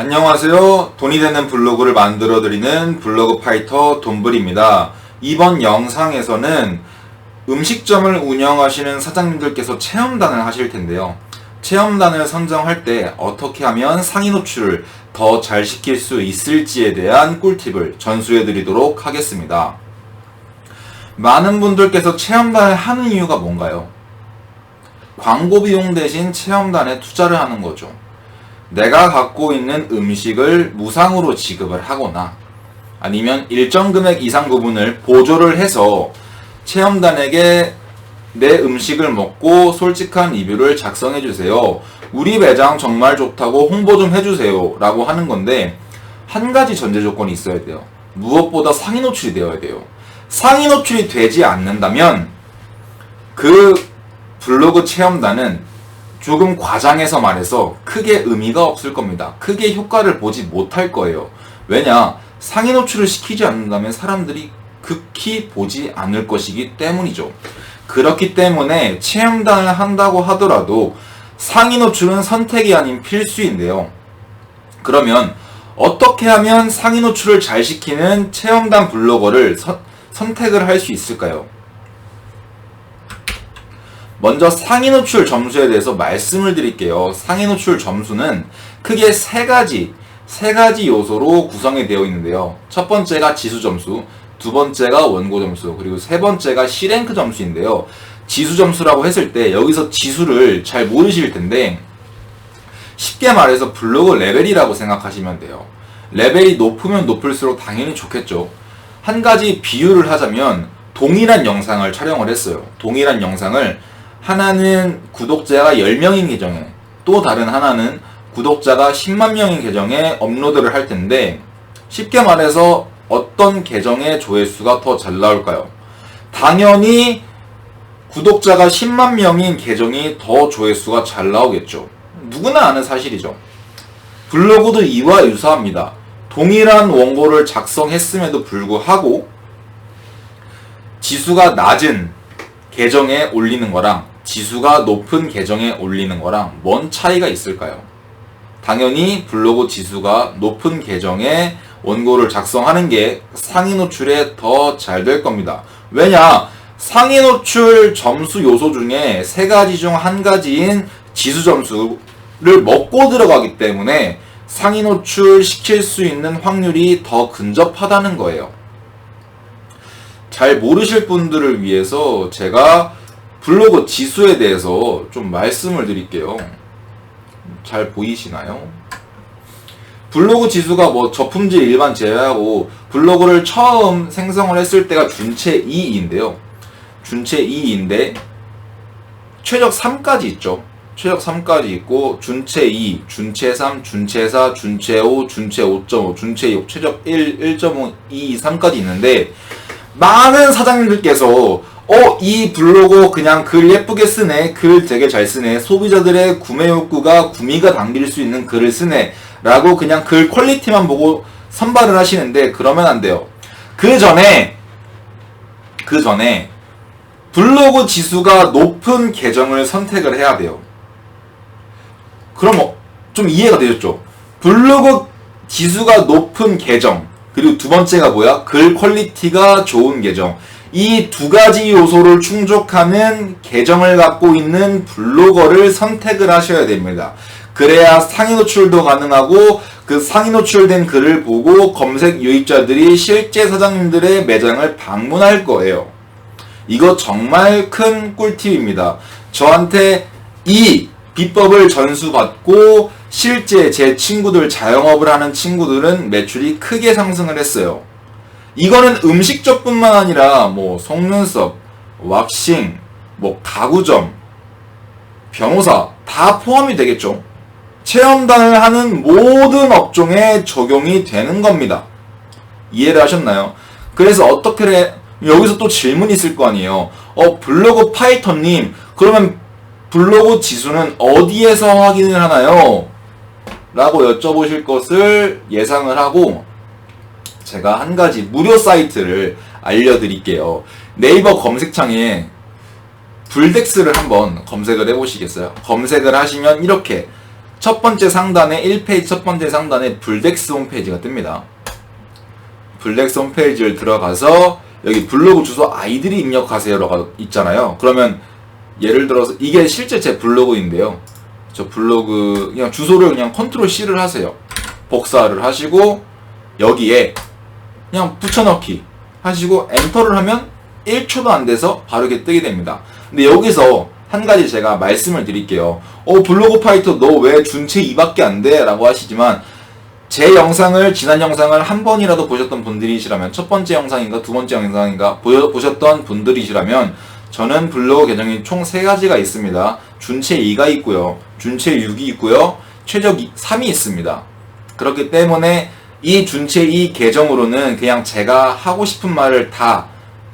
안녕하세요. 돈이 되는 블로그를 만들어 드리는 블로그 파이터 돈블입니다. 이번 영상에서는 음식점을 운영하시는 사장님들께서 체험단을 하실 텐데요. 체험단을 선정할 때 어떻게 하면 상위 노출을 더 잘 시킬 수 있을지에 대한 꿀팁을 전수해 드리도록 하겠습니다. 많은 분들께서 체험단을 하는 이유가 뭔가요? 광고 비용 대신 체험단에 투자를 하는 거죠. 내가 갖고 있는 음식을 무상으로 지급을 하거나 아니면 일정 금액 이상 부분을 보조를 해서 체험단에게 내 음식을 먹고 솔직한 리뷰를 작성해 주세요. 우리 매장 정말 좋다고 홍보 좀 해주세요. 라고 하는 건데, 한 가지 전제 조건이 있어야 돼요. 무엇보다 상위 노출이 되어야 돼요. 상위 노출이 되지 않는다면, 그 블로그 체험단은 조금 과장해서 말해서 크게 의미가 없을 겁니다. 크게 효과를 보지 못할 거예요. 왜냐? 상위 노출을 시키지 않는다면 사람들이 극히 보지 않을 것이기 때문이죠. 그렇기 때문에 체험단을 한다고 하더라도 상위 노출은 선택이 아닌 필수인데요. 그러면 어떻게 하면 상위 노출을 잘 시키는 체험단 블로거를 선, 선택을 할 수 있을까요? 먼저 상위 노출 점수에 대해서 말씀을 드릴게요. 상위 노출 점수는 크게 세 가지, 세 가지 요소로 구성이 되어 있는데요. 첫 번째가 지수 점수, 두 번째가 원고 점수, 그리고 세 번째가 C랭크 점수인데요. 지수 점수라고 했을 때 여기서 지수를 잘 모르실 텐데 쉽게 말해서 블로그 레벨이라고 생각하시면 돼요. 레벨이 높으면 높을수록 당연히 좋겠죠. 한 가지 비유를 하자면 동일한 영상을 촬영을 했어요. 동일한 영상을 하나는 구독자가 10명인 계정에 또 다른 하나는 구독자가 10만 명인 계정에 업로드를 할 텐데 쉽게 말해서 어떤 계정의 조회수가 더 잘 나올까요? 당연히 구독자가 10만 명인 계정이 더 조회수가 잘 나오겠죠. 누구나 아는 사실이죠. 블로그도 이와 유사합니다. 동일한 원고를 작성했음에도 불구하고 지수가 낮은 계정에 올리는 거랑 지수가 높은 계정에 올리는 거랑 뭔 차이가 있을까요? 당연히 블로그 지수가 높은 계정에 원고를 작성하는 게 상위 노출에 더 잘 될 겁니다. 왜냐? 상위 노출 점수 요소 중에 세 가지 중 한 가지인 지수 점수를 먹고 들어가기 때문에 상위 노출 시킬 수 있는 확률이 더 근접하다는 거예요. 잘 모르실 분들을 위해서 제가 블로그 지수에 대해서 좀 말씀을 드릴게요. 잘 보이시나요? 블로그 지수가 뭐 저품질 일반 제외하고 블로그를 처음 생성을 했을 때가 준체 2인데요. 준체 2인데 최적 3까지 있죠. 최적 3까지 있고 준체 2, 준체 3, 준체 4, 준체 5, 준체 5.5, 준체 6, 최적 1, 1.5, 2, 3까지 있는데 많은 사장님들께서 어, 이 블로그 그냥 글 예쁘게 쓰네. 글 되게 잘 쓰네. 소비자들의 구매 욕구가 구미가 당길 수 있는 글을 쓰네. 라고 그냥 글 퀄리티만 보고 선발을 하시는데 그러면 안 돼요. 그 전에 그 전에 블로그 지수가 높은 계정을 선택을 해야 돼요. 그럼 어, 좀 이해가 되셨죠? 블로그 지수가 높은 계정 그리고 두 번째가 뭐야? 글 퀄리티가 좋은 계정. 이 두 가지 요소를 충족하는 계정을 갖고 있는 블로거를 선택을 하셔야 됩니다. 그래야 상위 노출도 가능하고 그 상위 노출된 글을 보고 검색 유입자들이 실제 사장님들의 매장을 방문할 거예요. 이거 정말 큰 꿀팁입니다. 저한테 이 비법을 전수받고 실제 제 친구들 자영업을 하는 친구들은 매출이 크게 상승을 했어요. 이거는 음식점뿐만 아니라 뭐 속눈썹, 왁싱, 뭐 가구점, 변호사 다 포함이 되겠죠. 체험단을 하는 모든 업종에 적용이 되는 겁니다. 이해를 하셨나요? 그래서 어떻게 해? 여기서 또 질문이 있을 거 아니에요. 어, 블로그 파이터님, 그러면 블로그 지수는 어디에서 확인을 하나요? 라고 여쭤보실 것을 예상을 하고 제가 한 가지 무료 사이트를 알려드릴게요. 네이버 검색창에 불덱스를 한번 검색을 해보시겠어요? 검색을 하시면 이렇게 첫 번째 상단에 1페이지 첫 번째 상단에 불덱스 홈페이지가 뜹니다. 블랙스 홈페이지를 들어가서 여기 블로그 주소 아이들이 입력하세요라고 있잖아요. 그러면 예를 들어서 이게 실제 제 블로그인데요. 저 블로그 그냥 주소를 그냥 컨트롤 C를 하세요. 복사를 하시고 여기에 그냥 붙여넣기 하시고 엔터를 하면 1초도 안 돼서 바로 이렇게 뜨게 됩니다. 근데 여기서 한 가지 제가 말씀을 드릴게요. 어 블로그 파이터 너 왜 준체 2밖에 안 돼? 라고 하시지만 제 영상을 지난 영상을 한 번이라도 보셨던 분들이시라면 첫 번째 영상인가 두 번째 영상인가 보, 보셨던 분들이시라면 저는 블로그 계정이 총 세 가지가 있습니다. 준체 2가 있고요. 준체 6이 있고요. 최적 3이 있습니다. 그렇기 때문에 이 준체 2 계정으로는 그냥 제가 하고 싶은 말을 다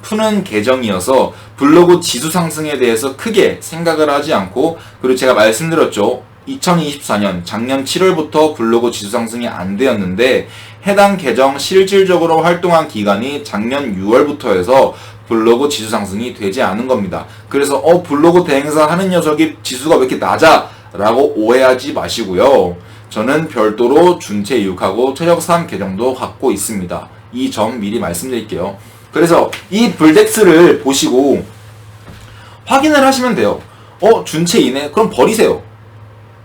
푸는 계정이어서 블로그 지수 상승에 대해서 크게 생각을 하지 않고 그리고 제가 말씀드렸죠. 2024년 작년 7월부터 블로그 지수 상승이 안 되었는데 해당 계정 실질적으로 활동한 기간이 작년 6월부터 해서 블로그 지수 상승이 되지 않은 겁니다. 그래서 어 블로그 대행사 하는 녀석이 지수가 왜 이렇게 낮아? 라고 오해하지 마시고요. 저는 별도로 준체 6하고 최적 3 계정도 갖고 있습니다. 이 점 미리 말씀드릴게요. 그래서 이 불덱스를 보시고 확인을 하시면 돼요. 어, 준체 2네? 그럼 버리세요.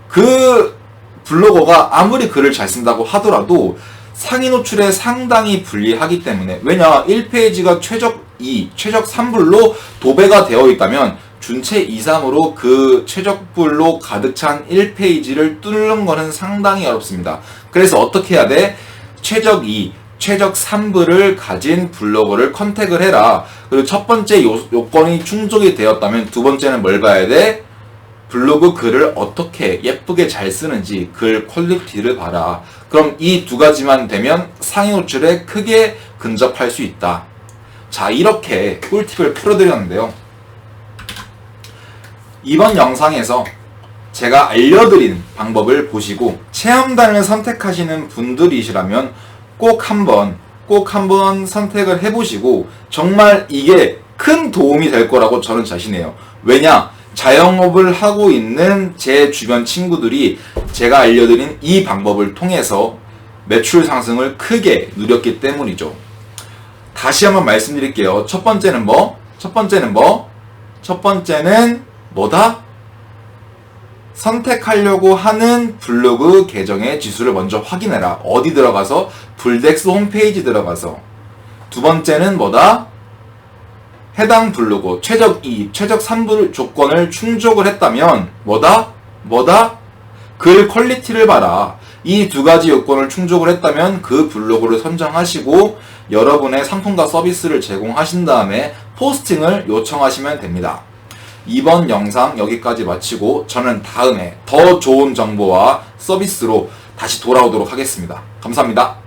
그 블로거가 아무리 글을 잘 쓴다고 하더라도 상위 노출에 상당히 불리하기 때문에 왜냐 1페이지가 최적 2, 최적 3불로 도배가 되어 있다면 준체 이상으로 그 최적불로 가득 찬 1페이지를 뚫는 거는 상당히 어렵습니다. 그래서 어떻게 해야 돼? 최적 2, 최적 3부를 가진 블로거를 컨택을 해라. 그리고 첫 번째 요, 요건이 충족이 되었다면 두 번째는 뭘 봐야 돼? 블로그 글을 어떻게 예쁘게 잘 쓰는지 글 퀄리티를 봐라. 그럼 이 두 가지만 되면 상위 노출에 크게 근접할 수 있다. 자, 이렇게 꿀팁을 풀어드렸는데요. 이번 영상에서 제가 알려드린 방법을 보시고 체험단을 선택하시는 분들이시라면 꼭 한번 꼭 한번 선택을 해보시고 정말 이게 큰 도움이 될 거라고 저는 자신해요. 왜냐? 자영업을 하고 있는 제 주변 친구들이 제가 알려드린 이 방법을 통해서 매출 상승을 크게 누렸기 때문이죠. 다시 한번 말씀드릴게요. 첫 번째는 뭐? 첫 번째는 뭐? 첫 번째는 뭐다? 선택하려고 하는 블로그 계정의 지수를 먼저 확인해라. 어디 들어가서? 불덱스 홈페이지 들어가서. 두 번째는 뭐다? 해당 블로그 최적 2, 최적 3부 조건을 충족을 했다면 뭐다? 뭐다? 글 퀄리티를 봐라. 이 두 가지 요건을 충족을 했다면 그 블로그를 선정하시고 여러분의 상품과 서비스를 제공하신 다음에 포스팅을 요청하시면 됩니다. 이번 영상 여기까지 마치고 저는 다음에 더 좋은 정보와 서비스로 다시 돌아오도록 하겠습니다. 감사합니다.